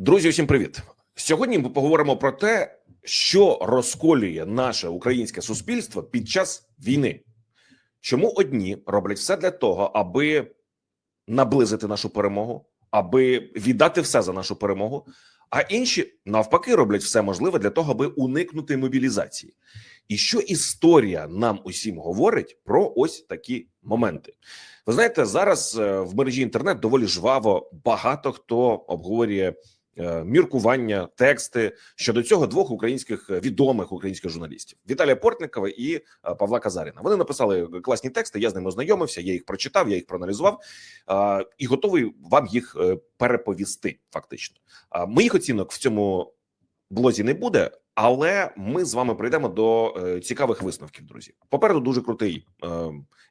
Друзі, усім привіт! Сьогодні ми поговоримо про те, що розколює наше українське суспільство під час війни. Чому одні роблять все для того, аби наблизити нашу перемогу, аби віддати все за нашу перемогу, а інші навпаки роблять все можливе для того, аби уникнути мобілізації. І що історія нам усім говорить про ось такі моменти? Ви знаєте, зараз е, в мережі інтернет доволі жваво багато хто обговорює міркування, тексти щодо цього двох українських е, відомих українських журналістів Віталія Портникова і е, Павла Казаріна. Вони написали класні тексти. Я з ними ознайомився, я їх прочитав, я їх проаналізував е, і готовий вам їх е, переповісти. Фактично, моїх оцінок в цьому блозі не буде. Але ми з вами прийдемо до е, цікавих висновків, друзі. Попереду дуже крутий е,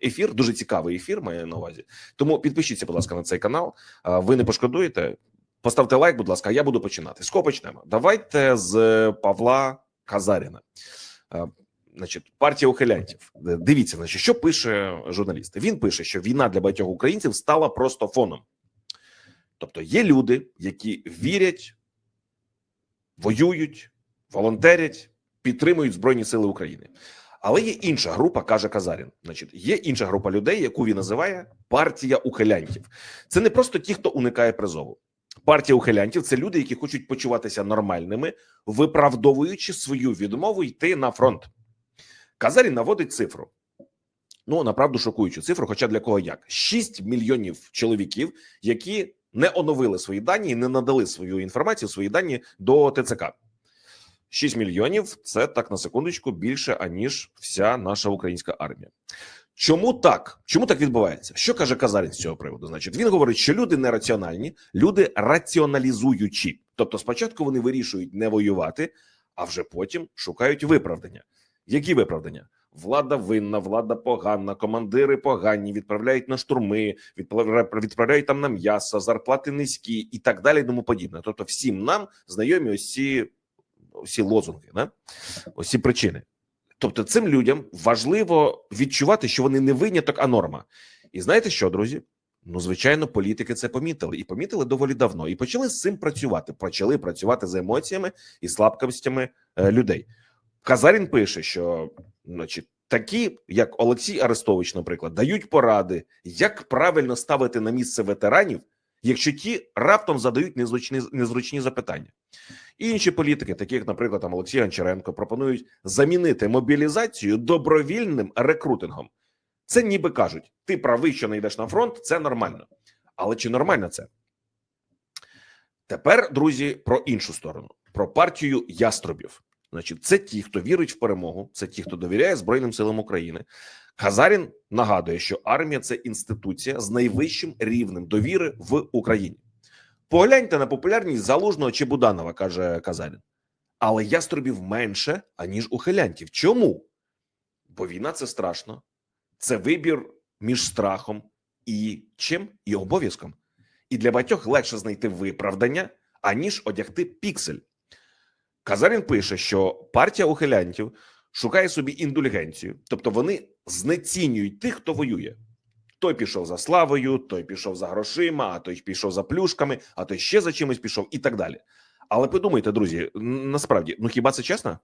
ефір, дуже цікавий ефір. Маю на увазі. Тому підпишіться, будь ласка, на цей канал. Е, ви не пошкодуєте. Поставте лайк, будь ласка. Я буду починати. З кого почнемо? Давайте з Павла Казаріна. Е, Значить, партія ухилянтів. Е, Дивіться, значить, що пише журналіст. Він пише, що війна для багатьох українців стала просто фоном. Тобто, є люди, які вірять, воюють, волонтерять, підтримують Збройні Сили України. Але є інша група, каже Казарін. Значить, є інша група людей, яку він називає партія ухилянтів. Це не просто ті, хто уникає призову. Партія ухилянтів це люди, які хочуть почуватися нормальними, виправдовуючи свою відмову йти на фронт. Казарін наводить цифру. Ну направду шокуючу цифру. Хоча для кого як 6 мільйонів чоловіків, які не оновили свої дані і не надали свою інформацію, свої дані до ТЦК. 6 мільйонів це так на секундочку більше аніж вся наша українська армія. Чому так? Чому так відбувається? Що каже Казарін з цього приводу? Значить, він говорить, що люди не раціональні, люди раціоналізуючі. Тобто, спочатку вони вирішують не воювати, а вже потім шукають виправдання. Які виправдання? Влада винна, влада погана, командири погані, відправляють на штурми, відправляють там на м'ясо, зарплати низькі і так далі, і тому подібне. Тобто, всім нам знайомі ось ці, ось ці лозунги, да? ось ці причини. Тобто, цим людям важливо відчувати, що вони не виняток, а норма. І знаєте що, друзі? Ну, звичайно, політики це помітили і помітили доволі давно. І почали з цим працювати. Почали працювати з емоціями і слабкостями е, людей. Казарін пише, що значить, такі, як Олексій Арестович, наприклад, дають поради, як правильно ставити на місце ветеранів, якщо ті раптом задають незручні, незручні запитання. Інші політики, такі як, наприклад, там Олексій Гончаренко, пропонують замінити мобілізацію добровільним рекрутингом. Це ніби кажуть: ти правий, що не йдеш на фронт, це нормально. Але чи нормально це? Тепер, друзі, про іншу сторону: про партію яструбів. Значить, це ті, хто вірить в перемогу, це ті, хто довіряє Збройним силам України. Казарін нагадує, що армія це інституція з найвищим рівнем довіри в Україні. Погляньте на популярність залужного чи Буданова, каже Казарін. Але яструбів менше, аніж ухилянтів. Чому? Бо війна це страшно, це вибір між страхом і чим? І обов'язком. І для багатьох легше знайти виправдання, аніж одягти піксель. Казарін пише, що партія ухилянтів шукає собі індульгенцію, тобто вони знецінюють тих, хто воює. Той пішов за славою, той пішов за грошима, а той пішов за плюшками, а той ще за чимось пішов, і так далі. Але подумайте, друзі, насправді, ну хіба це чесно?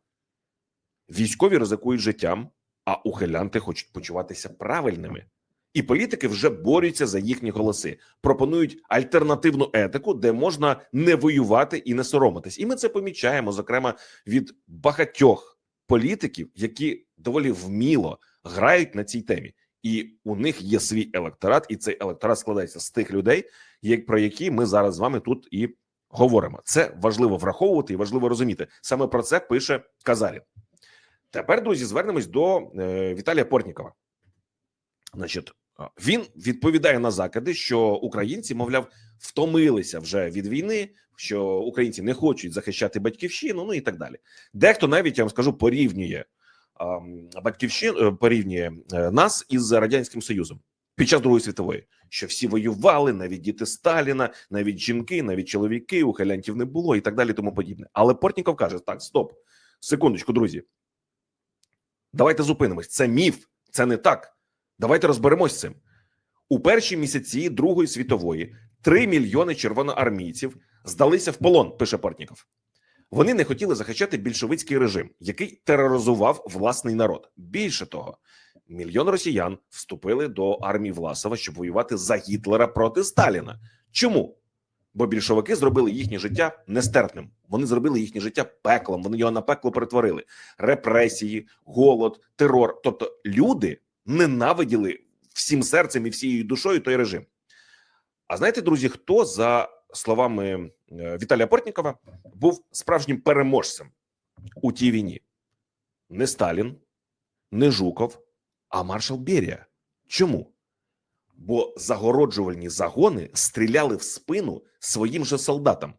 Військові ризикують життям, а ухилянти хочуть почуватися правильними. І політики вже борються за їхні голоси, пропонують альтернативну етику, де можна не воювати і не соромитись. І ми це помічаємо, зокрема, від багатьох політиків, які доволі вміло грають на цій темі. І у них є свій електорат, і цей електорат складається з тих людей, як про які ми зараз з вами тут і говоримо. Це важливо враховувати і важливо розуміти. Саме про це пише Казарін. Тепер, друзі, звернемось до е, Віталія Портнікова. Значить, він відповідає на закиди, що українці, мовляв, втомилися вже від війни, що українці не хочуть захищати батьківщину, ну і так далі. Дехто навіть я вам скажу порівнює батьківщину, е, порівнює е, нас із радянським союзом під час Другої світової, що всі воювали, навіть діти Сталіна, навіть жінки, навіть чоловіки, ухилянтів не було і так далі, тому подібне. Але Портніков каже: так, стоп, секундочку, друзі. Давайте зупинимось. Це міф, це не так. Давайте розберемось з цим. У перші місяці Другої світової 3 мільйони червоноармійців здалися в полон. Пише Портніков. Вони не хотіли захищати більшовицький режим, який тероризував власний народ. Більше того, мільйон росіян вступили до армії Власова, щоб воювати за Гітлера проти Сталіна. Чому? Бо більшовики зробили їхнє життя нестерпним. Вони зробили їхнє життя пеклом. Вони його на пекло перетворили. Репресії, голод, терор. Тобто люди ненавиділи всім серцем і всією душою той режим. А знаєте, друзі, хто за словами Віталія Портнікова був справжнім переможцем у тій війні? Не Сталін, не Жуков, а маршал Берія. Чому? Бо загороджувальні загони стріляли в спину своїм же солдатам.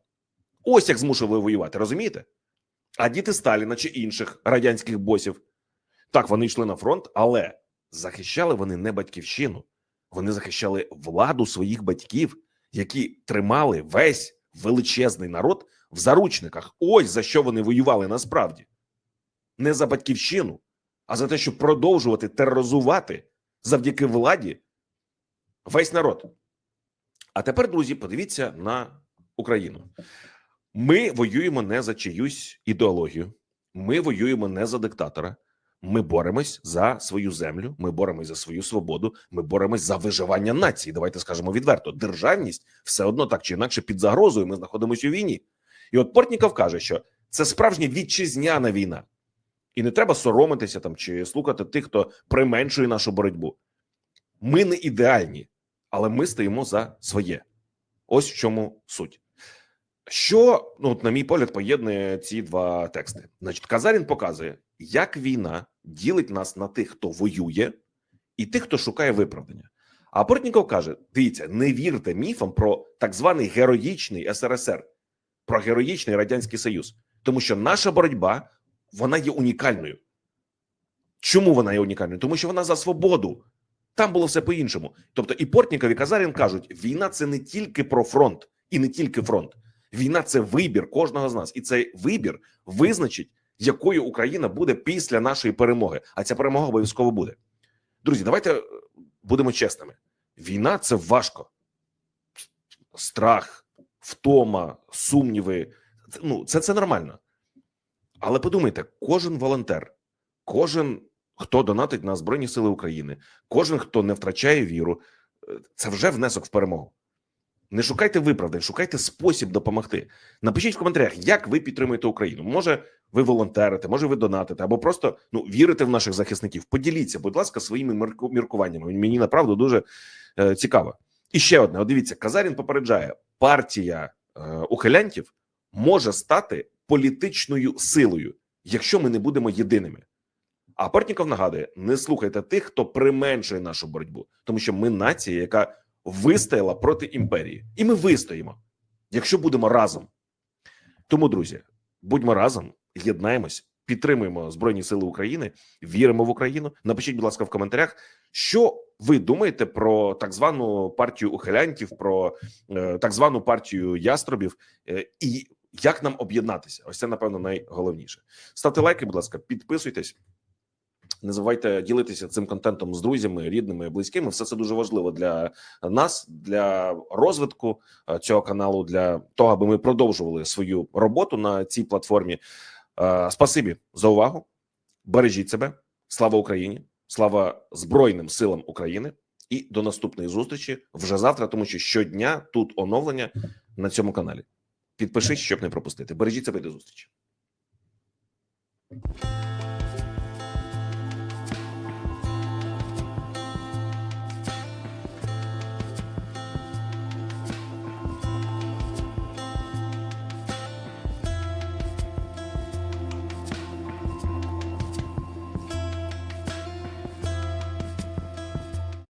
Ось як змушували воювати, розумієте? А діти Сталіна чи інших радянських босів так вони йшли на фронт, але захищали вони не батьківщину, вони захищали владу своїх батьків, які тримали весь величезний народ в заручниках. Ось за що вони воювали насправді не за батьківщину, а за те, щоб продовжувати тероризувати завдяки владі весь народ. А тепер, друзі, подивіться на Україну. Ми воюємо не за чиюсь ідеологію, ми воюємо не за диктатора. Ми боремось за свою землю, ми боремось за свою свободу, ми боремось за виживання нації. Давайте скажемо відверто: державність все одно так чи інакше під загрозою. Ми знаходимося у війні. І от Портніков каже, що це справжня вітчизняна війна, і не треба соромитися там чи слухати тих, хто применшує нашу боротьбу. Ми не ідеальні, але ми стоїмо за своє. Ось в чому суть. Що, ну, от, на мій погляд, поєднує ці два тексти. Значить, Казарін показує, як війна ділить нас на тих, хто воює, і тих, хто шукає виправдання. А Портніков каже: дивіться, не вірте міфам про так званий героїчний СРСР, про героїчний Радянський Союз, тому що наша боротьба вона є унікальною. Чому вона є унікальною? Тому що вона за свободу. Там було все по-іншому. Тобто, і Портніков, і Казарін кажуть: війна це не тільки про фронт, і не тільки фронт. Війна це вибір кожного з нас, і цей вибір визначить, якою Україна буде після нашої перемоги. А ця перемога обов'язково буде. Друзі, давайте е, будемо чесними: війна це важко. Страх, втома, сумніви. Ну, це, це нормально. Але подумайте, кожен волонтер, кожен, хто донатить на Збройні Сили України, кожен, хто не втрачає віру, е, це вже внесок в перемогу. Не шукайте виправдань, шукайте спосіб допомогти. Напишіть в коментарях, як ви підтримуєте Україну. Може, ви волонтерите, може, ви донатите, або просто ну вірите в наших захисників. Поділіться, будь ласка, своїми міркуваннями. Мені направду дуже е, цікаво. І ще одне: от дивіться, Казарін попереджає, партія е, ухилянтів може стати політичною силою, якщо ми не будемо єдиними. А Портніков нагадує: не слухайте тих, хто применшує нашу боротьбу, тому що ми нація, яка вистояла проти імперії, і ми вистоїмо, якщо будемо разом. Тому, друзі, будьмо разом, єднаємось, підтримуємо Збройні Сили України, віримо в Україну. Напишіть, будь ласка, в коментарях, що ви думаєте про так звану партію ухилянтів, про е, так звану партію яструбів, е, і як нам об'єднатися? Ось це напевно найголовніше. Ставте лайки, будь ласка, підписуйтесь. Не забувайте ділитися цим контентом з друзями, рідними, близькими. Все це дуже важливо для нас, для розвитку е, цього каналу, для того, аби ми продовжували свою роботу на цій платформі. Е, Спасибі за увагу. Бережіть себе. Слава Україні! Слава Збройним силам України! І до наступної зустрічі вже завтра, тому що щодня тут оновлення на цьому каналі. Підпишись, щоб не пропустити. Бережіть себе до зустрічі.